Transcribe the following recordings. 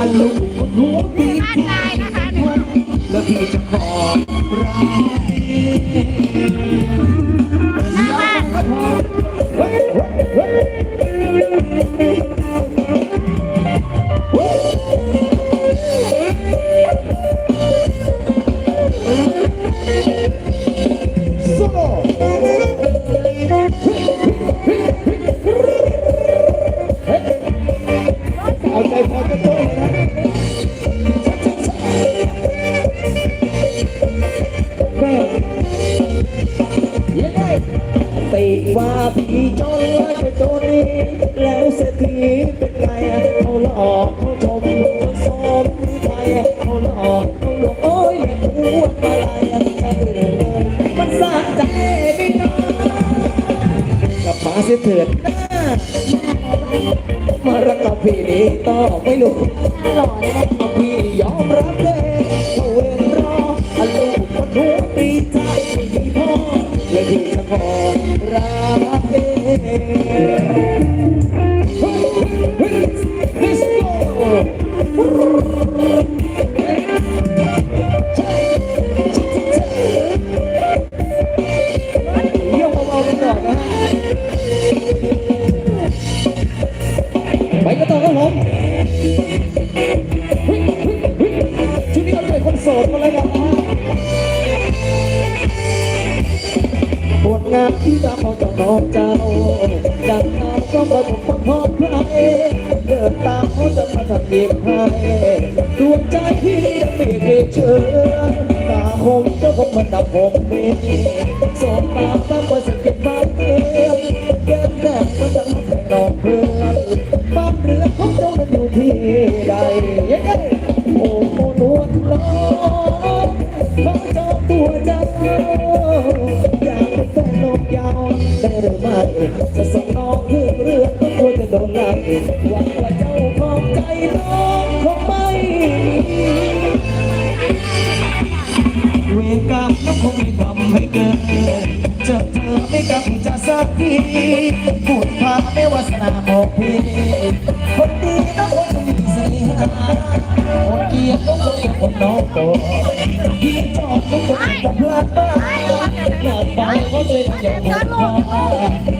อันลูกรู้ดีบ้านนายนะคะเนี่ยแล้วพี่จะขอรัก ตีว่าพี่จนแล้วไปตัวนี้แล้วเศรษฐีเป็นไงเขาหลอกเขาชมเขาซ้อมไปเขาหลอกเขาหลอกโอ้ยพูดอะไรมันสะใจไม่น้อยกลับมาเสียเถิดนะมารักกับพี่นี้ต่อไม่รู้หล่อเลยนะพี่ยอมรับเลยว่าเวรรออลูกคนห ขอรักเอง Let's go เยี่ยมเบาๆกันก่อนนะไปกันต่อครับผมชุดนี้เราเป็นคนโสดมาเลยนะป งานที่ตามเขาจะนองเจ้าดังน้ำก็มาถูกความพร้อมใครเดินตามเขาจะมาทำเกียบให้ดวงใจที่ไม่เคยเชื่อตาคงจะคงมันดับผมเองสองตาตามมาสังเกตบ้านเองแก้มแก้มมันจะมาแข่งนองเพื่อนบ้านเรือของเรามันอยู่ที่ใด ควรจะโดนไล่หวังว่าเจ้าของใจน้องคงไม่มีเวรกรรมก็คงไม่ทำให้เกิดเจอเธอไม่กลับจะสักทีพูดพาไม่วาสนาบอกพี่คนดีต้องคงมีเสน่หาคนเกียดก็คนเป็นคนน้องโตที่ชอบก็คนจะพลาดบ้างหน้าตาก็เลยอย่างหมด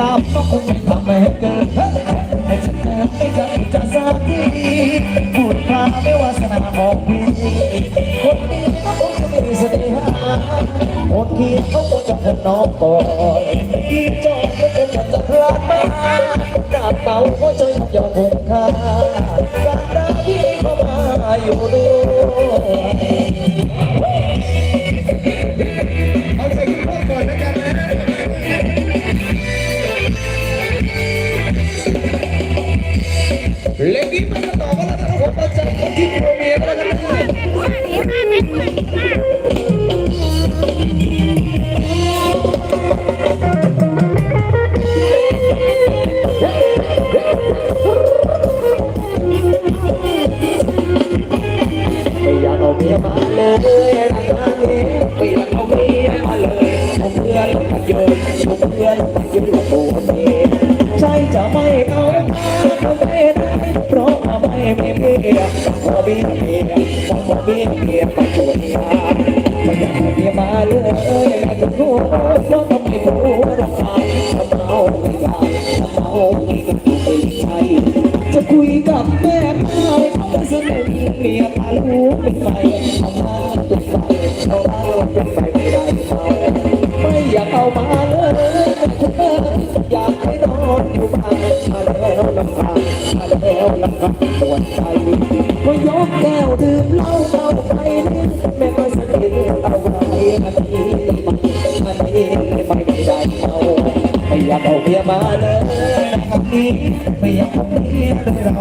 เวก็คงไม่ทำให้เกิดให้ฉันเกิดไม่กันจะสักทีพูดพาไม่วาสนาของพี่คนดีก็คงจะมีเสน่หาคนเขียนก็คงจะเป็นน้องก่อนที่จอดก็คงจะจะพลาดมากหน้าเตาก็จะยอมคงค่าการได้ที่เข้ามาอยู่ด้วย เไม่มีเมียพอมีเมียพอมีเมียมาชวนยาไม่อยากเมียมาเลยอยากจะรู้เพราะทำไมรู้ราคาทำเอาไม่ได้ทำเอาไม่ก็ไม่ใช่จะคุยกับแม่ไม่ก็สนุกเมียพาลูกเป็นไฟทำงานเป็นไฟเขาเอาเป็นไฟ แล้วลำบากปวดใจก็ยกแก้วดื่มเหล้าเมาไปนี่ไม่ค่อยสนิทเอาไว้อันนี้อันนี้ไม่ได้เขาไม่อยากเอาเมียมาเลยอันนี้ไม่อยากเอาเมียเลยเรา